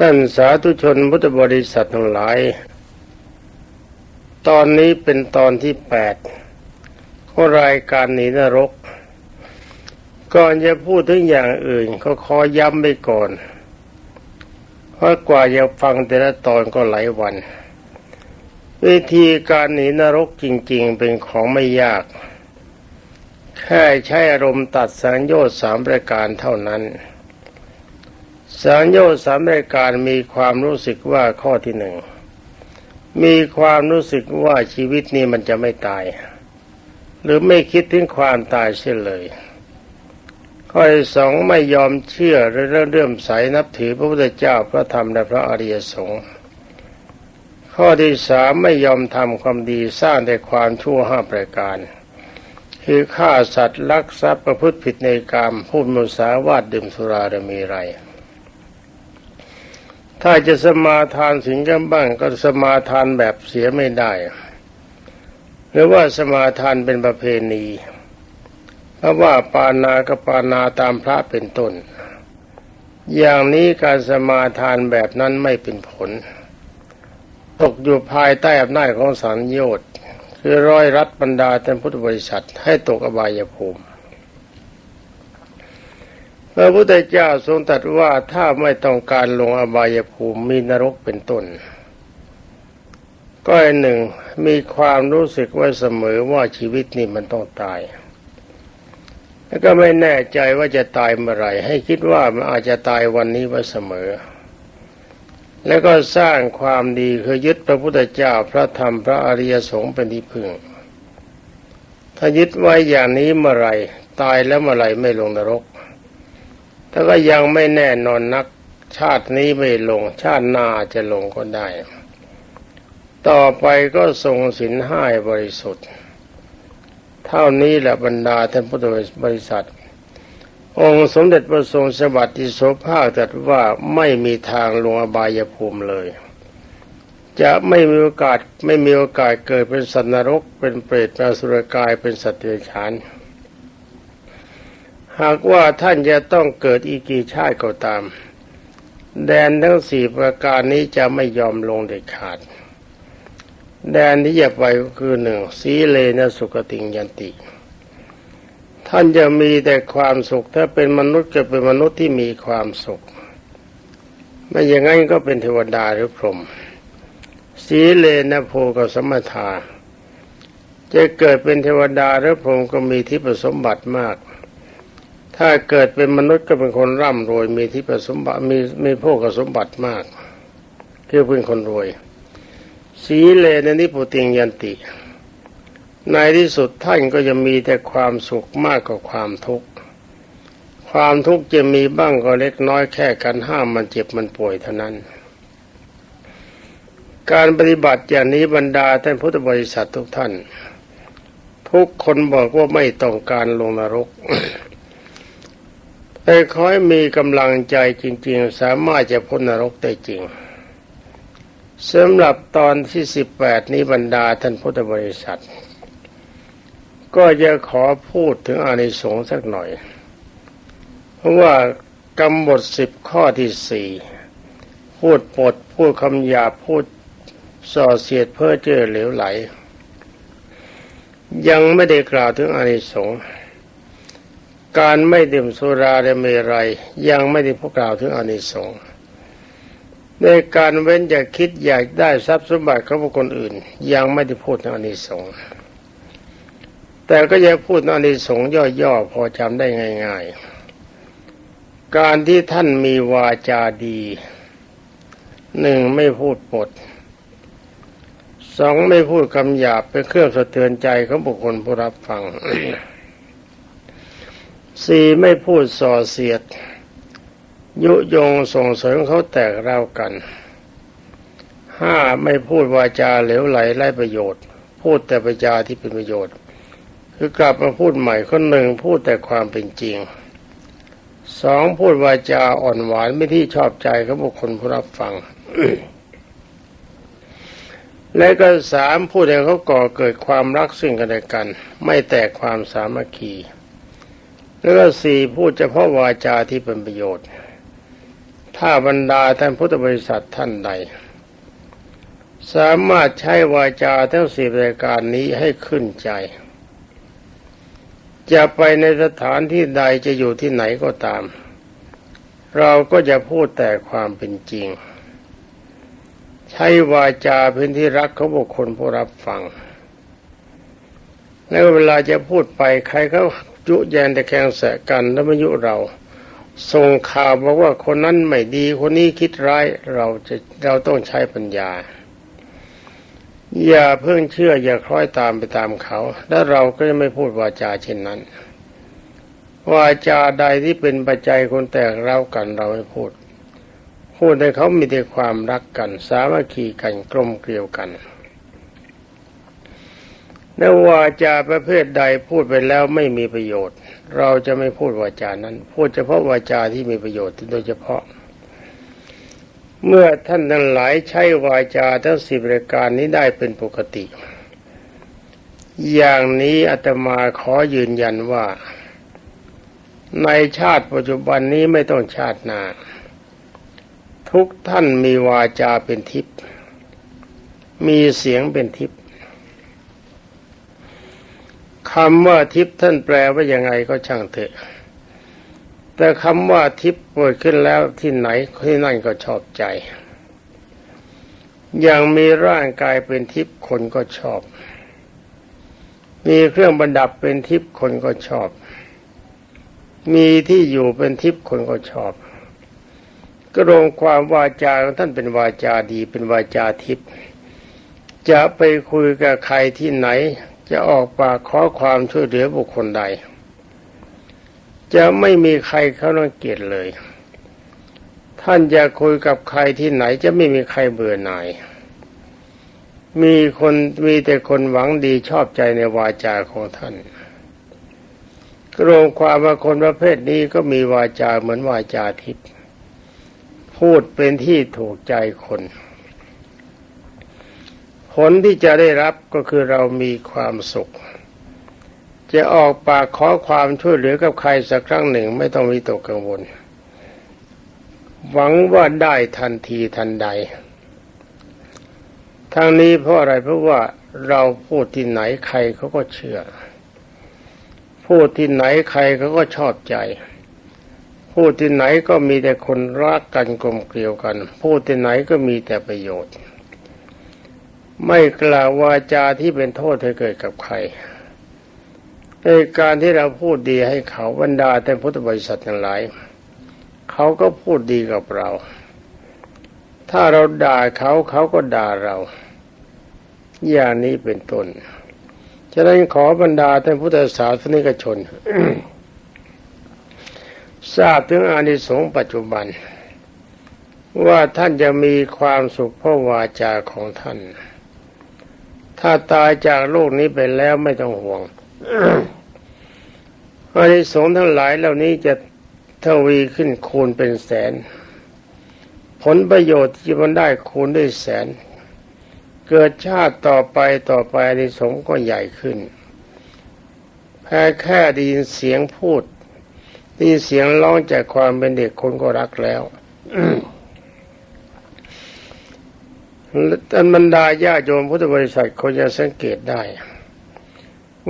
ท่านสาธุชนพุทธบริษัททั้งหลาย ตอนนี้เป็นตอนที่แปดของรายการหนีนรก ก่อนจะพูดถึงอย่างอื่นก็ขอย้ำไปก่อน เพราะกว่าจะฟังแต่ละตอนก็หลายวัน วิธีการหนีนรกจริงๆ เป็นของไม่ยาก แค่ใช้อารมณ์ตัดสังโยชน์สามประการเท่านั้น สังโยชน์สามรายการมีความรู้สึกว่าข้อที่หนึ่งมีความรู้สึกว่าชีวิตนี้มันจะไม่ตาย หรือไม่คิดถึงความตายเสียเลย ข้อที่สองไม่ยอมเชื่อหรือเริ่มใสนับถือพระพุทธเจ้าพระธรรมและพระอริยสงฆ์ข้อที่สามไม่ยอมทำความดีสร้างแต่ความชั่วห้าประการ คือฆ่าสัตว์ลักทรัพย์ประพฤติผิดในกรรมพูดมุสาวาทดื่มสุราดมีไร ถ้าจะสมาทานสินกันบ้างก็สมาทานแบบเสียไม่ได้ หรือว่าสมาทานเป็นประเพณีเพราะว่าปานากับปานาตามพระเป็นต้น อย่างนี้การสมาทานแบบนั้นไม่เป็นผล ตกอยู่ภายใต้อำนาจของสังโยชน์คือร้อยรัดบรรดาท่านพุทธบริษัทให้ตกอบายภูมิ พระพุทธเจ้าทรงตรัสว่าถ้าไม่ต้องการลงอบายภูมิมีนรกเป็นต้น ก็อันหนึ่งมีความรู้สึกไว้เสมอว่าชีวิตนี้มันต้องตาย แล้วก็ไม่แน่ใจว่าจะตายเมื่อไหร่ ให้คิดว่ามันอาจจะตายวันนี้ไว้เสมอ แล้วก็สร้างความดีคือยึดพระพุทธเจ้าพระธรรมพระอริยสงฆ์เป็นที่พึ่ง ถ้ายึดไว้อย่างนี้เมื่อไหร่ ตายแล้วเมื่อไหร่ไม่ลงนรก ถ้าก็ยังไม่แน่นอนนัก ชาตินี้ไม่ลง ชาติหน้าจะลงก็ได้ ต่อไปก็ทรงสินห้าบริสุทธิ์ เท่านี้แหละบรรดาท่านพุทธบริษัท องค์สมเด็จพระทรงสวัสดิโสภาคตรัสว่าไม่มีทางลงอบายภูมิเลยจะไม่มีโอกาสไม่มีโอกาสเกิดเป็นสัตว์นรก เป็นเปรตเป็นอสุรกายเป็นสัตว์เดรัจฉาน หากว่าท่านจะต้องเกิดอีกกี่ชาติก็ตาม แดนทั้งสี่ประการนี้จะไม่ยอมลงเด็ดขาด แดนที่จะไปก็คือหนึ่งสีเลนะสุกติงยันติ ท่านจะมีแต่ความสุข ถ้าเป็นมนุษย์ก็เป็นมนุษย์ที่มีความสุข ไม่อย่างนั้นก็เป็นเทวดาหรือพรหมสีเลนะโพกสมถาจะเกิดเป็นเทวดาหรือพรหมก็มีที่ประสมบัติมาก ถ้าเกิดเป็นมนุษย์ก็เป็นคนร่ำรวยมีที่ประสมบัติมีมีโภคสมบัติมากคือเป็นคนรวย สีเลนนิพุติงยันติ ในที่สุดท่านก็จะมีแต่ความสุขมากกว่าความทุกข์ความทุกข์จะมีบ้างก็เล็กน้อยแค่กันห้ามมันเจ็บมันป่วยเท่านั้น การปฏิบัติอย่างนี้บรรดาท่านพุทธบริษัททุกท่าน ทุกคนบอกว่าไม่ต้องการลงนรก แต่ขอให้มีกำลังใจจริง ๆ สามารถจะพ้นนรกได้จริงสำหรับตอนที่สิบแปดนี้บรรดาท่านพุทธบริษัท ก็จะขอพูดถึงอานิสงส์สักหน่อย เพราะว่ากำหนดสิบข้อที่สี่พูดปดพูดคำหยาพูดส่อเสียดเพ้อเจ้อเหลวไหล ยังไม่ได้กล่าวถึงอานิสงส์ การไม่ดื่มสุราและเมรัยยังไม่ได้พูดกล่าวถึงอานิสงส์ในการเว้นจากคิดอยากได้ทรัพย์สมบัติของบุคคลอื่น ยังไม่ได้พูดถึงอานิสงส์แต่ก็ยังพูดอานิสงส์ย่อๆพอจำได้ง่าย ๆ การที่ท่านมีวาจาดีหนึ่งไม่พูดปดสองไม่พูดคำหยาบเป็นเครื่องสะเทือนใจของบุคคลผู้รับฟัง สี่ไม่พูดส่อเสียด ยุยงส่งเสริมเขาแตกเล่ากันห้าไม่พูดวาจาเหลวไหลไร้ประโยชน์ พูดแต่ประจาที่เป็นประโยชน์ คือกลับมาพูดใหม่คนหนึ่งพูดแต่ความเป็นจริงสองพูดวาจาอ่อนหวานไม่ที่ชอบใจของบุคคลผู้รับฟัง และก็สามพูดให้เขาก่อเกิดความรักซึ่งกันและกัน ไม่แตกความสามัคคี แล้วก็สี่พูดเฉพาะวาจาที่เป็นประโยชน์ ถ้าบรรดาท่านพุทธบริษัทท่านใด สามารถใช้วาจาทั้งสี่รายการนี้ให้ขึ้นใจ จะไปในสถานที่ใดจะอยู่ที่ไหนก็ตาม เราก็จะพูดแต่ความเป็นจริง ใช้วาจาเป็นที่รักของบุคคลผู้รับฟัง แล้วเวลาจะพูดไปใครเขา ยุแยนแต่แข่งแสกันแล้วมายุเราส่งข่าวบอกว่าคนนั้นไม่ดีคนนี้คิดร้ายเราจะเราต้องใช้ปัญญา อย่าเพิ่งเชื่อ อย่าคล้อยตามไปตามเขา แล้วเราก็จะไม่พูดวาจาเช่นนั้นวาจาใดที่เป็นปัจจัยคนแตกเล่ากันเราไม่พูด พูดให้เขามีแต่ความรักกัน สามัคคีกันกลมเกลียวกัน และวาจาประเภทใดพูดไปแล้วไม่มีประโยชน์ เราจะไม่พูดวาจานั้น พูดเฉพาะวาจาที่มีประโยชน์โดยเฉพาะ เมื่อท่านทั้งหลายใช้วาจาทั้งสิบรายการนี้ได้เป็นปกติ อย่างนี้อาตมาขอยืนยันว่า ในชาติปัจจุบันนี้ไม่ต้องชาติหน้าทุกท่านมีวาจาเป็นทิพย์มีเสียงเป็นทิพย์ คำว่าทิพย์ท่านแปลว่ายังไงก็ช่างเถอะ แต่คำว่าทิพย์เกิดขึ้นแล้วที่ไหนที่นั่นก็ชอบใจ อย่างมีร่างกายเป็นทิพย์คนก็ชอบ มีเครื่องประดับเป็นทิพย์คนก็ชอบ มีที่อยู่เป็นทิพย์คนก็ชอบ ก็รวมความวาจาของท่านเป็นวาจาดีเป็นวาจาทิพย์จะไปคุยกับใครที่ไหน จะออกปากขอความช่วยเหลือบุคคลใด จะไม่มีใครเขารังเกียจเลย ท่านจะคุยกับใครที่ไหนจะไม่มีใครเบื่อหน่าย มีคนมีแต่คนหวังดีชอบใจในวาจาของท่านกรวมความว่าคนประเภทนี้ก็มีวาจาเหมือนวาจาทิพย์พูดเป็นที่ถูกใจคน ผลที่จะได้รับก็คือเรามีความสุข จะออกปากขอความช่วยเหลือกับใครสักครั้งหนึ่งไม่ต้องมีตกกังวล หวังว่าได้ทันทีทันใดทั้งนี้เพราะอะไรเพราะว่าเราพูดที่ไหนใครเขาก็เชื่อ พูดที่ไหนใครเขาก็ชอบใจ พูดที่ไหนก็มีแต่คนรักกันกลมเกลียวกัน พูดที่ไหนก็มีแต่ประโยชน์ ไม่กล่าววาจาที่เป็นโทษให้เกิดกับใครในการที่เราพูดดีให้เขาบรรดาแต่พุทธบริษัททั้งหลาย เขาก็พูดดีกับเรา ถ้าเราด่าเขาเขาก็ด่าเรา อย่างนี้เป็นต้นฉะนั้นขอบรรดาท่านพุทธศาสนิกชน ทราบถึงอานิสงส์ปัจจุบัน ว่าท่านจะมีความสุขเพราะวาจาของท่าน ถ้าตายจากโลกนี้ไปแล้วไม่ต้องห่วงอานิสงส์ทั้งหลายเหล่านี้จะทวีขึ้นคูณเป็นแสน ผลประโยชน์ที่มันได้คูณด้วยแสน เกิดชาติต่อไปต่อไปอานิสงส์ก็ใหญ่ขึ้นแค่แค่ได้ยินเสียงพูดได้ยินเสียงร้องจากความเป็นเด็กคนก็รักแล้ว ท่านบรรดาญาโยมพุทธบริษัทเขาจะสังเกตได้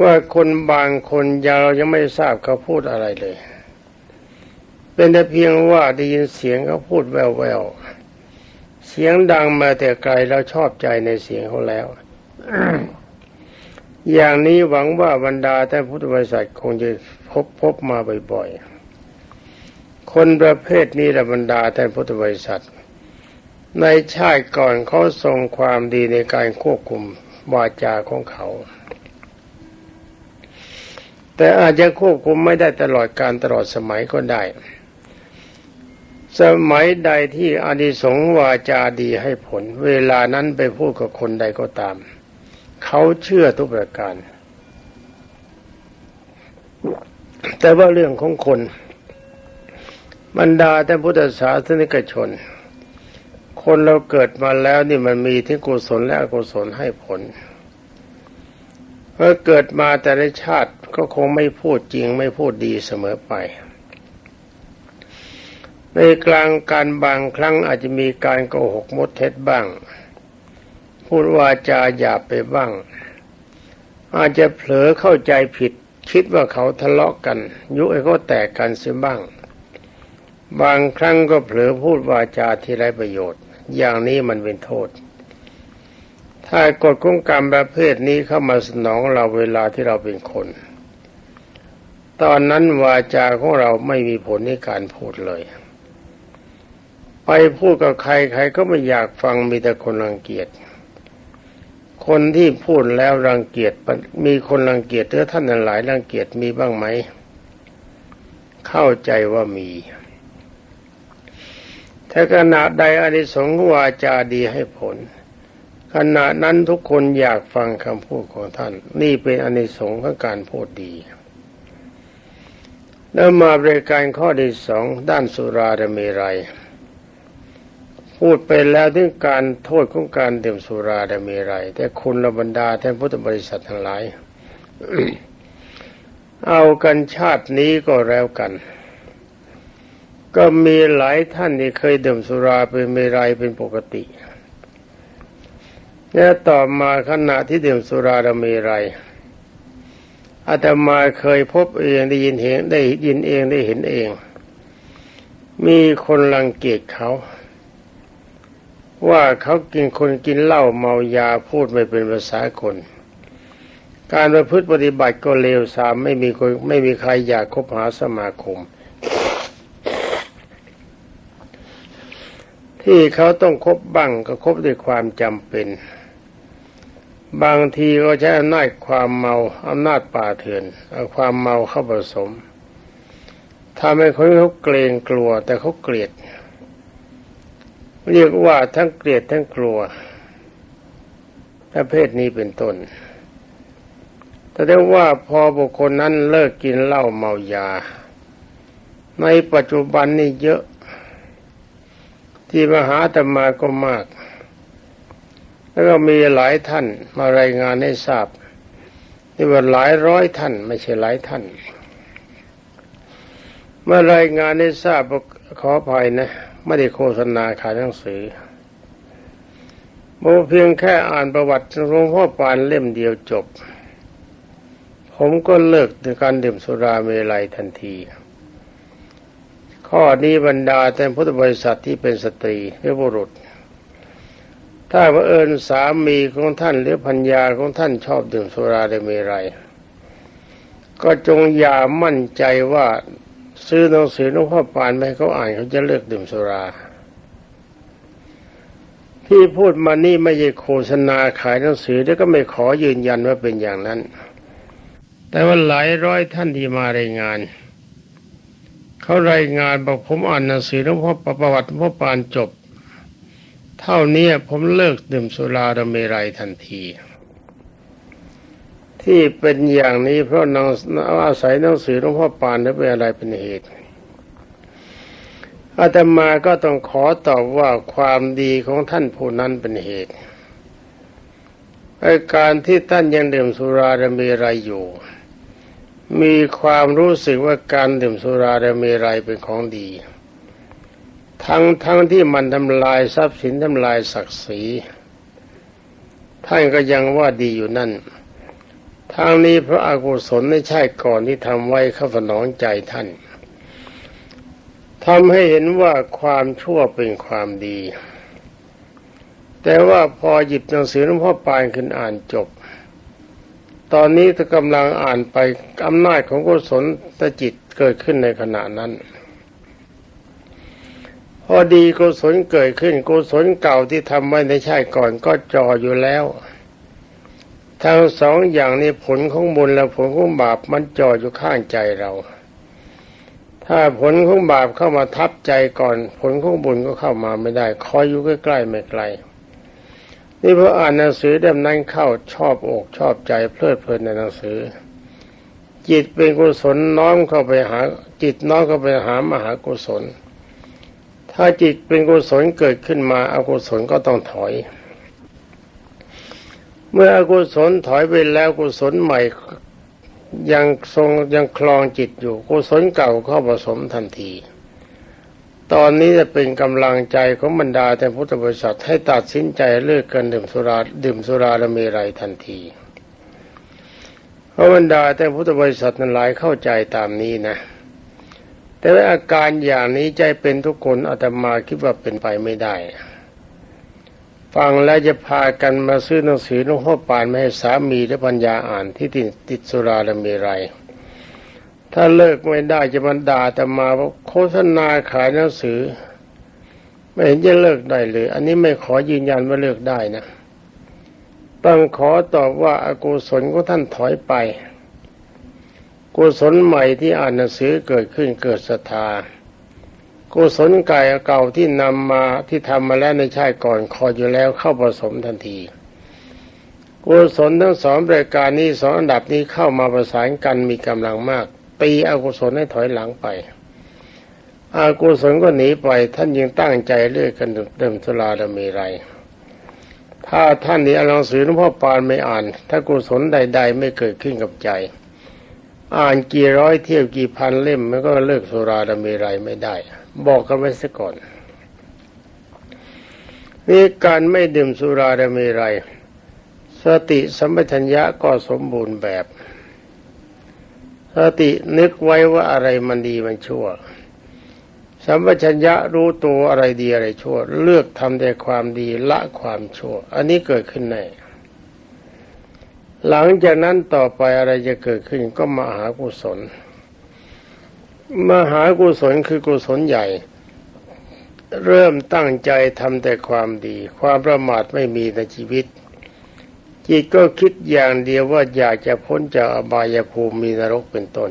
ว่าคนบางคนยาเรายังไม่ทราบเขาพูดอะไรเลย เป็นแต่เพียงว่าได้ยินเสียงเขาพูดแววๆเสียงดังมาแต่ไกลเราชอบใจในเสียงเขาแล้วอย่างนี้หวังว่าบรรดาท่านพุทธบริษัทคงจะพบพบมาบ่อยๆ คนประเภทนี้ละบรรดาท่านพุทธบริษัท ในชาติก่อนเขาทรงความดีในการควบคุมวาจาของเขา แต่อาจจะควบคุมไม่ได้ตลอดการตลอดสมัยก็ได้ สมัยใดที่อานิสงวาจาดีให้ผล เวลานั้นไปพูดกับคนใดก็ตาม เขาเชื่อทุกประการ แต่ว่าเรื่องของคน บรรดาแต่พุทธศาสนิกชน คนเราเกิดมาแล้วนี่มันมีทั้งกุศลและอกุศลให้ผลเมื่อเกิดมาแต่ในชาติก็คงไม่พูดจริงไม่พูดดีเสมอไป ในกลางการบางครั้งอาจจะมีการโกหกมดเท็จบ้าง พูดวาจาหยาบไปบ้าง อาจจะเผลอเข้าใจผิด คิดว่าเขาทะเลาะกัน ยุให้เขาแตกกันเสียบ้าง บางครั้งก็เผลอพูดวาจาที่ไร้ประโยชน์ อย่างนี้มันเป็นโทษ ถ้ากฎของกรรมประเภทนี้เข้ามาสนองเราเวลาที่เราเป็นคน ตอนนั้นวาจาของเราไม่มีผลในการพูดเลย ไปพูดกับใครใครก็ไม่อยากฟังมีแต่คนรังเกียจคนที่พูดแล้วรังเกียจมีคนรังเกียจหรือท่านหลายรังเกียจมีบ้างไหม เข้าใจว่ามี ถ้าขณะใดอานิสงส์วาจาดีให้ผล ขณะนั้นทุกคนอยากฟังคำพูดของท่าน นี่เป็นอานิสงส์ของการพูดดี แล้วมาบริการข้อที่สองด้านสุราดเมรัย พูดไปแล้วถึงการโทษของการดื่มสุราดเมรัย แต่คุณระบรรดาท่านพุทธบริษัททั้งหลายเอากันชาตินี้ก็แล้วกัน ก็มีหลายท่านที่เคยดื่มสุราเป็นเมรัยเป็นปกติ และต่อมาขณะที่ดื่มสุราดเมรัยอาตมาเคยพบเองได้ยินเห็นได้ยินเองได้เห็นเอง มีคนรังเกียจเขา ว่าเขากินคนกินเหล้าเมายาพูดไม่เป็นภาษาคน การประพฤติปฏิบัติก็เลวทรามไม่มีคนไม่มีใครอยากคบหาสมาคม ที่เขาต้องคบบ้างก็คบด้วยความจำเป็น บางทีก็ใช้อำนาจความเมาอำนาจป่าเถื่อนเอาความเมาเข้าผสมทำให้คนเขาเกรงกลัว แต่เขาเกลียด เรียกว่าทั้งเกลียดทั้งกลัวประเภทนี้เป็นต้น แต่ได้ว่าพอบุคคลนั้นเลิกกินเหล้าเมายา ในปัจจุบันนี่เยอะ ที่มหาธรรมาก็มาก แล้วก็มีหลายท่านมารายงานให้ทราบที่ว่าหลายร้อยท่าน ไม่ใช่หลายท่าน เมื่อรายงานให้ทราบขออภัยนะไม่ได้โฆษณาขายหนังสือโมเพียงแค่อ่านประวัติหลวงพ่อปานเล่มเดียวจบ ผมก็เลิกในการดื่มสุราเมลัยทันที ข้อนี้บรรดาแต่พุทธบริษัทที่เป็นสตรีหรือบุรุษ ถ้าพระเอิญสามีของท่านหรือพัญญาของท่านชอบดื่มสุราเมลัยก็จงอย่ามั่นใจว่าซื้อหนังสือหลวงพ่อปานไปเขาอ่านเขาจะเลิกดื่มสุรา ที่พูดมานี่ไม่ใช่โฆษณาขายหนังสือแล้วก็ไม่ขอยืนยันว่าเป็นอย่างนั้น แต่ว่าหลายร้อยท่านที่มารายงาน เขารายงานบอกผมอ่านหนังสือหลวงพ่อประวัติหลวงพ่อปานจบ เท่านี้ผมเลิกดื่มสุราดเมรัยทันที ที่เป็นอย่างนี้เพราะนางอาศัยหนังสือหลวงพ่อปานหรือเป็นอะไรเป็นเหตุอาตมาก็ต้องขอตอบว่าความดีของท่านผู้นั้นเป็นเหตุไอการที่ท่านยังดื่มสุราดเมรัยอยู่ มีความรู้สึกว่าการดื่มสุราดเมรัยเป็นของดี ทั้งทั้งที่มันทำลายทรัพย์สินทำลายศักดิ์ศรีท่านก็ยังว่าดีอยู่นั่นทางนี้พระอากุศลในชาติก่อนที่ทำไว้ข้าสนองใจท่านทำให้เห็นว่าความชั่วเป็นความดี แต่ว่าพอหยิบหนังสือหลวงพ่อปานขึ้นอ่านจบ ตอนนี้ถ้ากำลังอ่านไปอำนาจของกุศลตจิตเกิดขึ้นในขณะนั้น พอดีกุศลเกิดขึ้นกุศลเก่าที่ทำไว้ในชาติก่อนก็จออยู่แล้วทั้งสองอย่างนี้ผลของบุญและผลของบาปมันจออยู่ข้างใจเรา ถ้าผลของบาปเข้ามาทับใจก่อน ผลของบุญก็เข้ามาไม่ได้ คอยอยู่ใกล้ๆไม่ไกล นี่พออ่านหนังสือเล่มนั้นเข้าชอบอกชอบใจเพลิดเพลินในหนังสือ จิตเป็นกุศลน้อมเข้าไปหา จิตน้อมเข้าไปหามหากุศล ถ้าจิตเป็นกุศลเกิดขึ้นมาอากุศลก็ต้องถอย เมื่ออกุศลถอยไปแล้วกุศลใหม่ยังทรงยังคลองจิตอยู่กุศลเก่าเข้าผสมทันที ตอนนี้จะเป็นกำลังใจของบรรดาแต่พุทธบริษัทให้ตัดสินใจเลิกกันดื่มสุราดื่มสุราและเมรัยทันทีเพราะบรรดาแต่พุทธบริษัทนั้นหลายเข้าใจตามนี้นะ แต่ว่าอาการอย่างนี้ใจเป็นทุกคนอาตมาคิดว่าเป็นไปไม่ได้ ฟังแล้วจะพากันมาซื้อหนังสือหลวงพ่อปานมาให้สามีและปัญญาอ่านที่ติดติดสุราและเมรัย ถ้าเลิกไม่ได้จะมันด่าแต่มาว่าโฆษณาขายหนังสือ ไม่เห็นจะเลิกได้เลย อันนี้ไม่ขอยืนยันว่าเลิกได้นะต้องขอตอบว่าอากุศลของท่านถอยไป กุศลใหม่ที่อ่านหนังสือเกิดขึ้นเกิดศรัทธากุศลไก่เก่าที่นำมาที่ทำมาแล้วในชาติก่อนคอยอยู่แล้วเข้าผสมทันทีกุศลทั้งสองรายการนี้สองอันดับนี้เข้ามาประสานกันมีกำลังมาก ตีอกุศลให้ถอยหลังไปอากุศลก็หนีไป ท่านยังตั้งใจเลือกกันเดิมสุราดมีไร ถ้าท่านนี้อ่านหนังสือหลวงพ่อปานไม่อ่าน ถ้ากุศลใด ๆ ไม่เกิดขึ้นกับใจ อ่านกี่ร้อยเที่ยวกี่พันเล่มมันก็เลิกสุราดมีไรไม่ได้ บอกกันไว้ซะก่อนนี่การไม่ดื่มสุราดมีไร สติสัมปชัญญะก็สมบูรณ์แบบ สตินึกไว้ว่าอะไรมันดีมันชั่ว สัมปชัญญะรู้ตัวอะไรดีอะไรชั่ว เลือกทำแต่ความดีละความชั่ว อันนี้เกิดขึ้นแน่หลังจากนั้นต่อไปอะไรจะเกิดขึ้นก็มหากุศล มหากุศลคือกุศลใหญ่ เริ่มตั้งใจทำแต่ความดี ความประมาทไม่มีในชีวิต จิตก็คิดอย่างเดียวว่าอยากจะพ้นจากอบายภูมิมีนรกเป็นต้น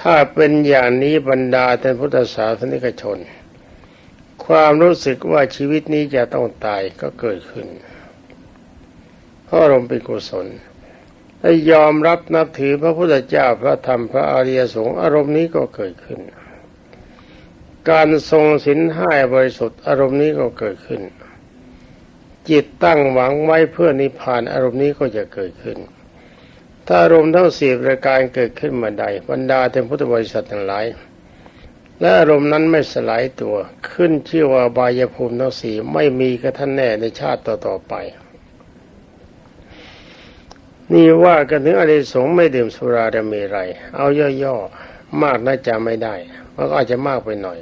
ถ้าเป็นอย่างนี้บรรดาท่านพุทธศาสนิกชน ความรู้สึกว่าชีวิตนี้จะต้องตายก็เกิดขึ้น เพราะอารมณ์เป็นกุศลถ้ายอมรับนับถือพระพุทธเจ้าพระธรรมพระอริยสงฆ์อารมณ์นี้ก็เกิดขึ้น การทรงศีลห้าบริสุทธิ์อารมณ์นี้ก็เกิดขึ้น จิตตั้งหวังไว้เพื่อนิพพานอารมณ์นี้ก็จะเกิดขึ้น ถ้าอารมณ์ทั้งสี่ประการเกิดขึ้นมาใดบรรดาเต็มพุทธบริษัททั้งหลาย และอารมณ์นั้นไม่สลายตัวขึ้นชื่อว่าบายภูมิทั้งสี่ไม่มีกระท่านแน่ในชาติต่อๆไป นี่ว่ากันถึงอริสงไม่ดื่มสุราดมีไร เอาย่อๆมากน่าจะไม่ได้มันก็อาจจะมากไปหน่อย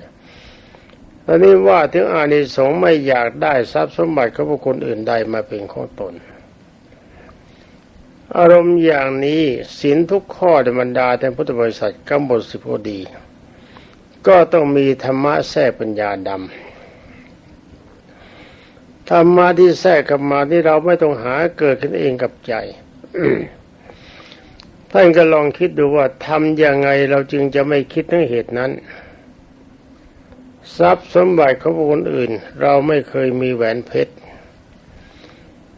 ตอนนี้ว่าถึงอานิสงส์ไม่อยากได้ทรัพย์สมบัติของบุคคลอื่นใดมาเป็นของตน อารมณ์อย่างนี้ศีลทุกข้อในบรรดาแต่พุทธบริษัทกำบทสิบก็ดี ก็ต้องมีธรรมะแทรกปัญญาดำธรรมะที่แทรกกับมาที่เราไม่ต้องหาเกิดขึ้นเองกับใจท่านก็ลองคิดดูว่าทำยังไงเราจึงจะไม่คิดถึงเหตุนั้น ทรัพย์สมบัติของคนอื่น เราไม่เคยมีแหวนเพชร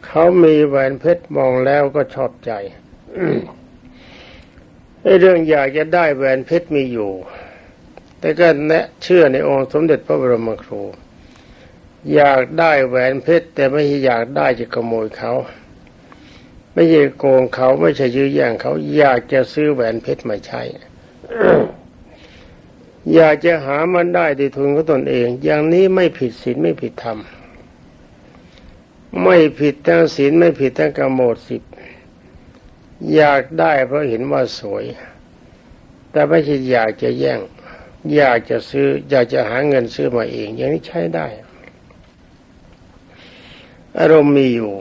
เขามีแหวนเพชรมองแล้วก็ชอบใจไอ้เรื่องอยากจะได้แหวนเพชรมีอยู่ แต่ก็แนะเชื่อในองค์สมเด็จพระบรมครู อยากได้แหวนเพชรแต่ไม่ใช่อยากได้จะขโมยเขา ไม่ใช่โกงเขาไม่ใช่ยื้อแย่งเขาอยากจะซื้อแหวนเพชรมาใช้ อยากจะหามันได้ด้วยทุนของตนเอง อย่างนี้ไม่ผิดศีลไม่ผิดธรรม ไม่ผิดทั้งศีลไม่ผิดทั้งกรรมโมดสิบอยากได้เพราะเห็นว่าสวย แต่ไม่ใช่อยากจะแย่ง อยากจะซื้อ อยากจะหาเงินซื้อมาเอง อย่างนี้ใช้ได้ อารมณ์มีอยู่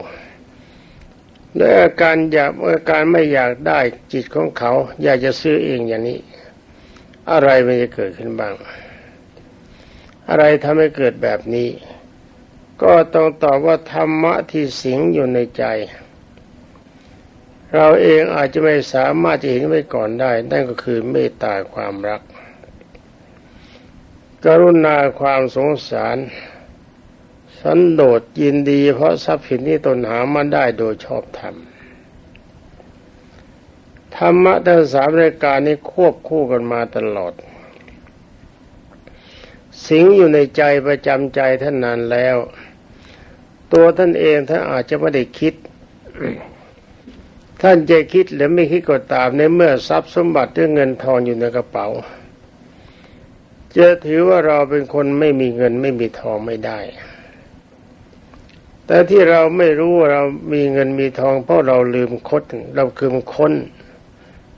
และอาการอยากอาการไม่อยากได้จิตของเขา อยากจะซื้อเองอย่างนี้ อะไรมันจะเกิดขึ้นบ้าง อะไรทำให้เกิดแบบนี้ ก็ต้องตอบว่าธรรมะที่สิงอยู่ในใจ เราเองอาจจะไม่สามารถจะเห็นไว้ก่อนได้ นั่นก็คือเมตตาความรัก กรุณาความสงสาร สันโดษยินดีเพราะทรัพย์สินที่ตนหามาได้โดยชอบธรรม ธรรมะทั้งสามรายการนี้ควบคู่กันมาตลอด สิงอยู่ในใจประจำใจท่านนานแล้ว ตัวท่านเองท่านอาจจะไม่ได้คิด ท่านจะคิดหรือไม่คิดก็ตามในเมื่อทรัพย์สมบัติหรือเงินทองอยู่ในกระเป๋า จะถือว่าเราเป็นคนไม่มีเงินไม่มีทองไม่ได้แต่ที่เราไม่รู้ว่าเรามีเงินมีทองเพราะเราลืมคดเราคืมค้น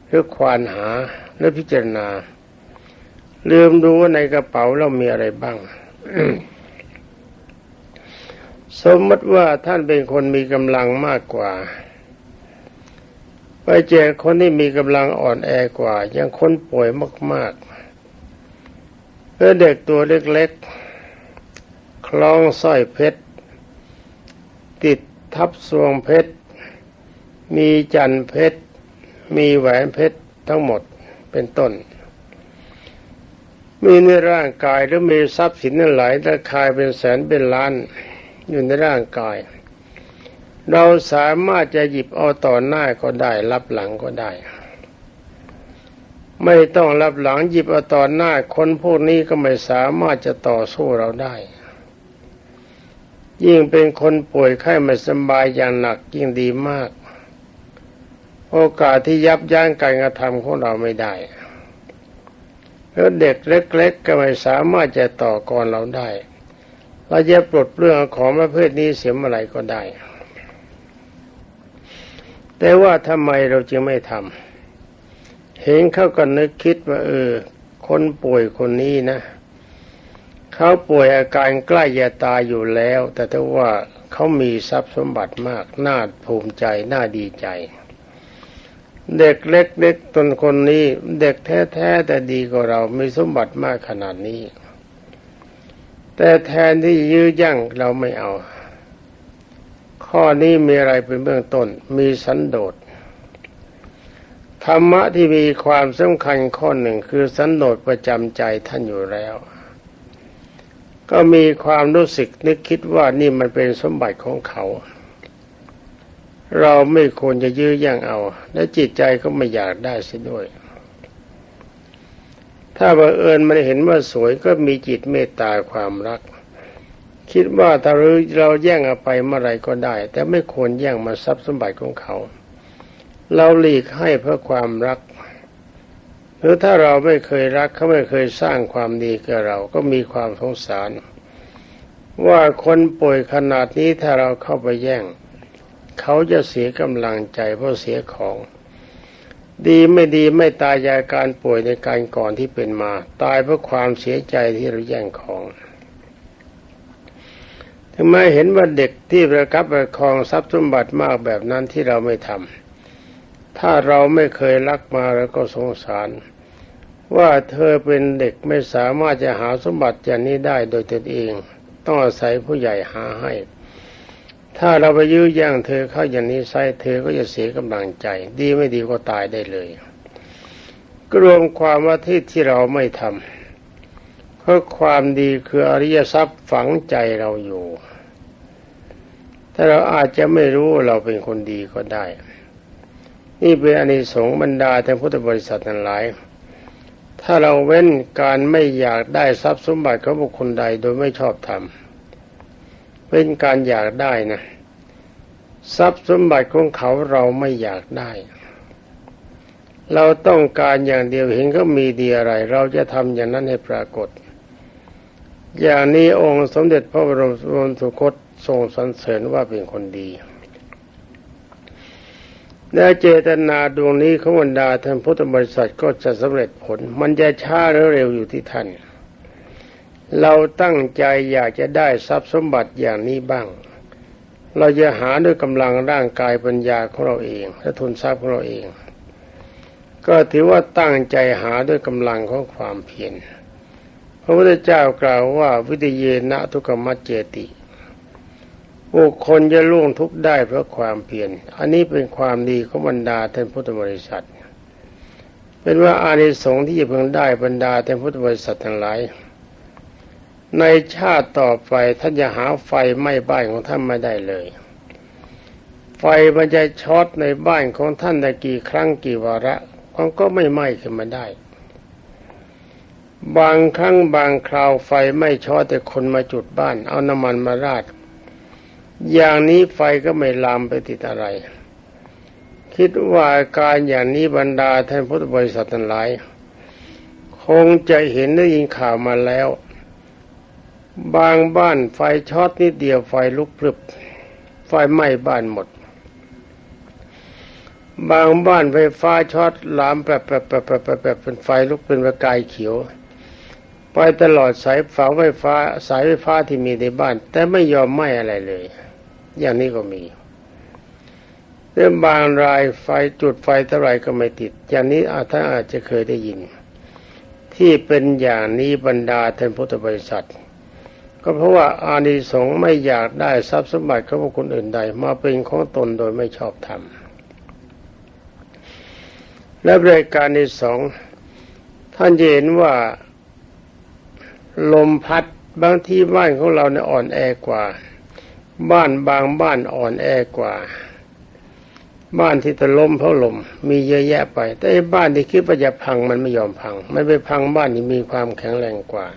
หรือควานหาหรือพิจารณา ลืมดูว่าในกระเป๋าเรามีอะไรบ้าง สมมติว่าท่านเป็นคนมีกำลังมากกว่าไปแจกคนที่มีกำลังอ่อนแอกว่ายังคนป่วยมากๆเพื่อเด็กตัวเล็กๆ คล้องสร้อยเพชร ติดทับสวงเพชร มีจันเพชร มีแหวนเพชรทั้งหมดเป็นต้น มีในร่างกายหรือมีทรัพย์สินหลายราคาเป็นแสนเป็นล้านอยู่ในร่างกาย เราสามารถจะหยิบเอาต่อหน้าก็ได้ รับหลังก็ได้ ไม่ต้องรับหลังหยิบเอาต่อหน้าคนพวกนี้ก็ไม่สามารถจะต่อสู้เราได้ ยิ่งเป็นคนป่วยไข้ไม่สบายอย่างหนักยิ่งดีมาก โอกาสที่ยับยั้งการกระทำของเราไม่ได้แล้วเด็กเล็ก ๆ ก็ไม่สามารถจะต่อกรเราได้เราจะปลดเปลื้องของประเภทนี้เสียเมื่อไรก็ได้ แต่ว่าทำไมเราจึงไม่ทำเห็นเขาก็นึกคิดว่าเออ คนป่วยคนนี้นะเขาป่วยอาการใกล้จะตายอยู่แล้ว แต่ถ้าว่าเขามีทรัพย์สมบัติมาก น่าภูมิใจ น่าดีใจ เด็กเล็กๆตนคนนี้ เด็กแท้ๆแต่ดีกว่าเรา มีสมบัติมากขนาดนี้ แต่แทนที่ยื้อยั่งเราไม่เอา ข้อนี้มีอะไรเป็นเบื้องต้น มีสันโดษธรรมะที่มีความสำคัญข้อหนึ่งคือสันโดษประจำใจท่านอยู่แล้ว ก็มีความรู้สึกนึกคิดว่านี่มันเป็นสมบัติของเขา เราไม่ควรจะยื้อยั่งเอา และจิตใจก็ไม่อยากได้เสียด้วย ถ้าบังเอิญมันเห็นว่าสวยก็มีจิตเมตตาความรัก คิดว่าถ้าเราแย่งเอาไปเมื่อไรก็ได้ แต่ไม่ควรแย่งมาทรัพย์สมบัติของเขา เราหลีกให้เพื่อความรัก หรือถ้าเราไม่เคยรักเขาไม่เคยสร้างความดีกับเราก็มีความสงสาร ว่าคนป่วยขนาดนี้ถ้าเราเข้าไปแย่ง เขาจะเสียกำลังใจเพราะเสียของ ดีไม่ดีไม่ตายยาการป่วยในการก่อนที่เป็นมา ตายเพราะความเสียใจที่เราแย่งของถึงแม้เห็นว่าเด็กที่ประกับประคองทรัพย์สมบัติมากแบบนั้นที่เราไม่ทำถ้าเราไม่เคยรักมาแล้วก็สงสารว่าเธอเป็นเด็กไม่สามารถจะหาสมบัติอย่างนี้ได้โดยตนเอง ต้องอาศัยผู้ใหญ่หาให้ ถ้าเราไปยื้อแย่งเธอเข้าอย่างนี้ไซเธอก็จะเสียกำลังใจ ดีไม่ดีก็ตายได้เลยก็รวมความว่าที่ที่เราไม่ทำเพราะความดีคืออริยทรัพย์ฝังใจเราอยู่ แต่เราอาจจะไม่รู้เราเป็นคนดีก็ได้ นี่เป็นอนิสงส์บรรดาแต่พุทธบริษัทนั้นหลาย ถ้าเราเว้นการไม่อยากได้ทรัพย์สมบัติของบุคคลใดโดยไม่ชอบธรรม เป็นการอยากได้นะทรัพย์สมบัติของเขาเราไม่อยากได้ เราต้องการอย่างเดียวเห็นเขามีดีอะไร เราจะทำอย่างนั้นให้ปรากฏ อย่างนี้องค์สมเด็จพระบรมสุคตทรงสรรเสริญว่าเป็นคนดีและเจตนาดวงนี้ของบรรดาท่านพุทธบริษัทก็จะสำเร็จผล มันจะช้าหรือเร็วอยู่ที่ท่าน เราตั้งใจอยากจะได้ทรัพย์สมบัติอย่างนี้บ้าง เราจะหาด้วยกำลังร่างกายปัญญาของเราเองและทุนทรัพย์ของเราเอง ก็ถือว่าตั้งใจหาด้วยกำลังของความเพียรพระพุทธเจ้ากล่าวว่าวิทเยนะทุกมัจเจติบุคคลจะล่วงทุกได้เพราะความเพียร อันนี้เป็นความดีของบรรดาท่านพุทธบริษัท เป็นว่าอานิสงส์ที่จะเพิ่งได้บรรดาท่านพุทธบริษัททั้งหลาย ในชาติต่อไปท่านจะหาไฟไหม้บ้านของท่านไม่ได้เลย ไฟมันจะช็อตในบ้านของท่านได้กี่ครั้งกี่วาระมันก็ไม่ไหม้ขึ้นมาได้ บางครั้งบางคราวไฟไม่ช็อตแต่คนมาจุดบ้าน เอาน้ำมันมาราด อย่างนี้ไฟก็ไม่ลามไปติดอะไร คิดว่าการอย่างนี้บรรดาท่านพุทธบริษัททั้งหลาย คงจะเห็นได้ยินข่าวมาแล้ว บางบ้านไฟช็อตนิดเดียวไฟลุกพรึบ ไฟไหม้บ้านหมด บางบ้านไฟฟ้าช็อตลามแบบแบบแบบแบบแบบเป็นไฟลุกเป็นประกายเขียว ไปตลอดสายเสาไฟฟ้าสายไฟฟ้าที่มีในบ้าน แต่ไม่ยอมไหม้อะไรเลย อย่างนี้ก็มีเรื่องบางรายไฟจุดไฟเท่าไรก็ไม่ติด อย่างนี้อาท่านอาจจะเคยได้ยิน ที่เป็นอย่างนี้บรรดาท่านพุทธบริษัท ก็เพราะว่าอานิสงส์ไม่อยากได้ทรัพย์สมบัติของบุคคลอื่นใด มาเป็นของตนโดยไม่ชอบธรรมและบรายการที่สองท่านจะเห็นว่าลมพัดบางที่บ้านของเราเนี่ยอ่อนแอกว่า บ้านบางบ้านอ่อนแอกว่า บ้านที่ตะลมเพราะลม มีเยอะแยะไป แต่บ้านที่คิดว่าจะพังมันไม่ยอมพัง มันไปพังบ้านที่มีความแข็งแรงกว่า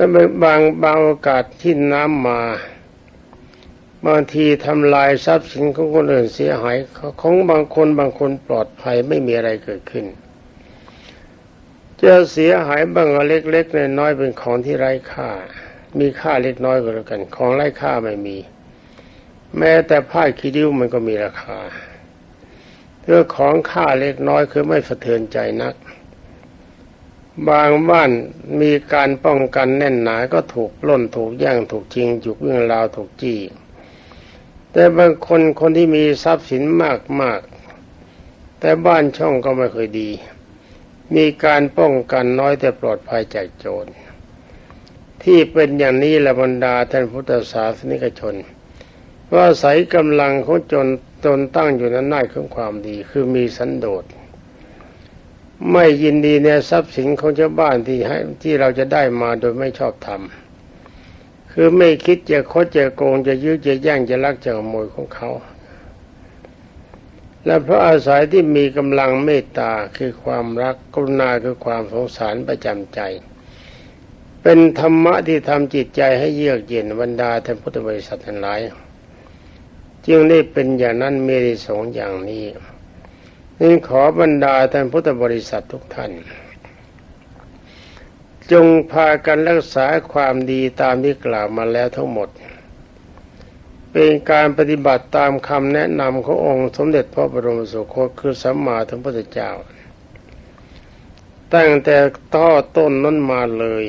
แล้วบางบางโอกาสที่น้ำมาบางทีทำลายทรัพย์สินของคนอื่นเสียหายของบางคนบางคนปลอดภัยไม่มีอะไรเกิดขึ้น จะเสียหายบางเล็กๆน้อยๆเป็นของที่ไร้ค่า มีค่าเล็กน้อยก็แล้วกัน ของไร้ค่าไม่มี แม้แต่ผ้าคีริ้วมันก็มีราคาเพื่อของค่าเล็กน้อยคือไม่สะเทือนใจนัก บางบ้านมีการป้องกันแน่นหนาก็ถูกปล้นถูกแย่งถูกจริงจุกวิ่งราวถูกจี้แต่บางคนคนที่มีทรัพย์สินมากมากแต่บ้านช่องก็ไม่เคยดี มีการป้องกันน้อยแต่ปลอดภัยจากโจร ที่เป็นอย่างนี้ละบรรดาท่านพุทธศาสนิกชน ว่าใส่กำลังของจนตนตั้งอยู่ในหน้าของความดีคือมีสันโดษ ไม่ยินดีในทรัพย์สินของชาวบ้านที่ให้ที่เราจะได้มาโดยไม่ชอบธรรมคือไม่คิดจะคดจะโกงจะยื้อจะแย่งจะลักจะขโมยของเขา และเพราะอาศัยที่มีกำลังเมตตาคือความรักกรุณาคือความสงสารประจำใจ เป็นธรรมะที่ทำจิตใจให้เยือกเย็นบรรดาท่านพุทธบริษัททั้งหลาย จึงได้เป็นอย่างนั้นมีได้สองอย่างนี้ นี่ขอบรรดาท่านพุทธบริษัททุกท่าน จงพากันรักษาความดีตามที่กล่าวมาแล้วทั้งหมด เป็นการปฏิบัติตามคำแนะนำขององค์สมเด็จพระบรมสุคตคือสัมมาสัมพุทธเจ้า ตั้งแต่ต้อต้นนั้นมาเลย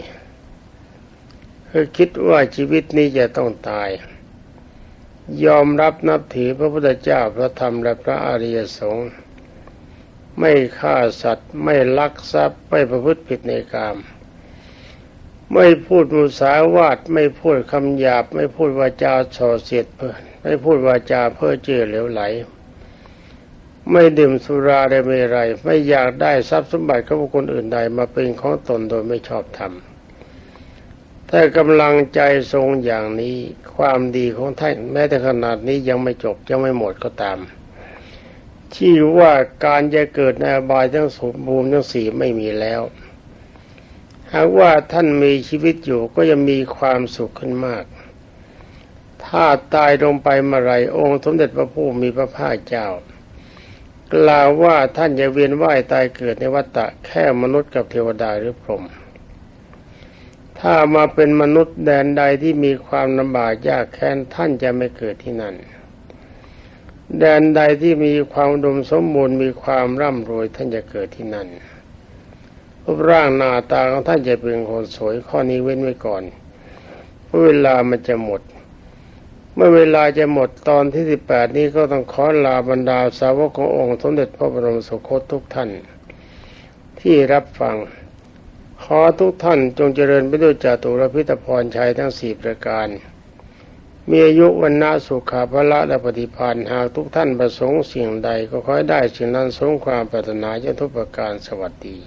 คือคิดว่าชีวิตนี้จะต้องตาย ยอมรับนับถือพระพุทธเจ้าพระธรรมและพระอริยสงฆ์ ไม่ฆ่าสัตว์ ไม่ลักทรัพย์ ไม่ประพฤติผิดในกาม ไม่พูดมุสาวาทไม่พูดคำหยาบ ไม่พูดวาจาส่อเสียดเพื่อไม่พูดวาจาเพ้อเจ้อเหลวไหล ไม่ดื่มสุราได้ไม่ไร ไม่อยากได้ทรัพย์สมบัติของบุคคลอื่นใดมาเป็นของตนโดยไม่ชอบธรรมถ้ากำลังใจทรงอย่างนี้ความดีของท่านแม้แต่ขนาดนี้ยังไม่จบยังไม่หมดก็ตาม ที่ว่าการจะเกิดในอบายทั้งสมบูรณ์ทั้งสี่ไม่มีแล้ว หากว่าท่านมีชีวิตอยู่ก็ยังมีความสุขขึ้นมาก ถ้าตายลงไปเมื่อไรองค์สมเด็จพระผู้มีพระภาคเจ้า กล่าวว่าท่านจะเวียนว่ายตายเกิดในวัฏฏะแค่มนุษย์กับเทวดาหรือพรหมถ้ามาเป็นมนุษย์แดนใดที่มีความลำบากยากแค้นท่านจะไม่เกิดที่นั่น แดนใดที่มีความอุดมสมบูรณ์มีความร่ำรวยท่านจะเกิดที่นั่นรูปร่างหน้าตาของท่านจะเป็นคนสวยข้อนี้เว้นไว้ก่อนเพราะเวลามันจะหมด เมื่อเวลาจะหมดตอนที่สิบแปดนี้ก็ต้องขอลาบรรดาสาวกขององค์สมเด็จพระบรมสุคตทุกท่าน ที่รับฟัง ขอทุกท่านจงเจริญไปด้วยจตุรพิธพรชัยทั้งสี่ประการ มีอายุวันนาสุขาภละและปฏิพานหากทุกท่านประสงค์สิ่งใดก็ขอให้ได้สิ่งนั้นสงความปรารถนาจนทุกประการสวัสดี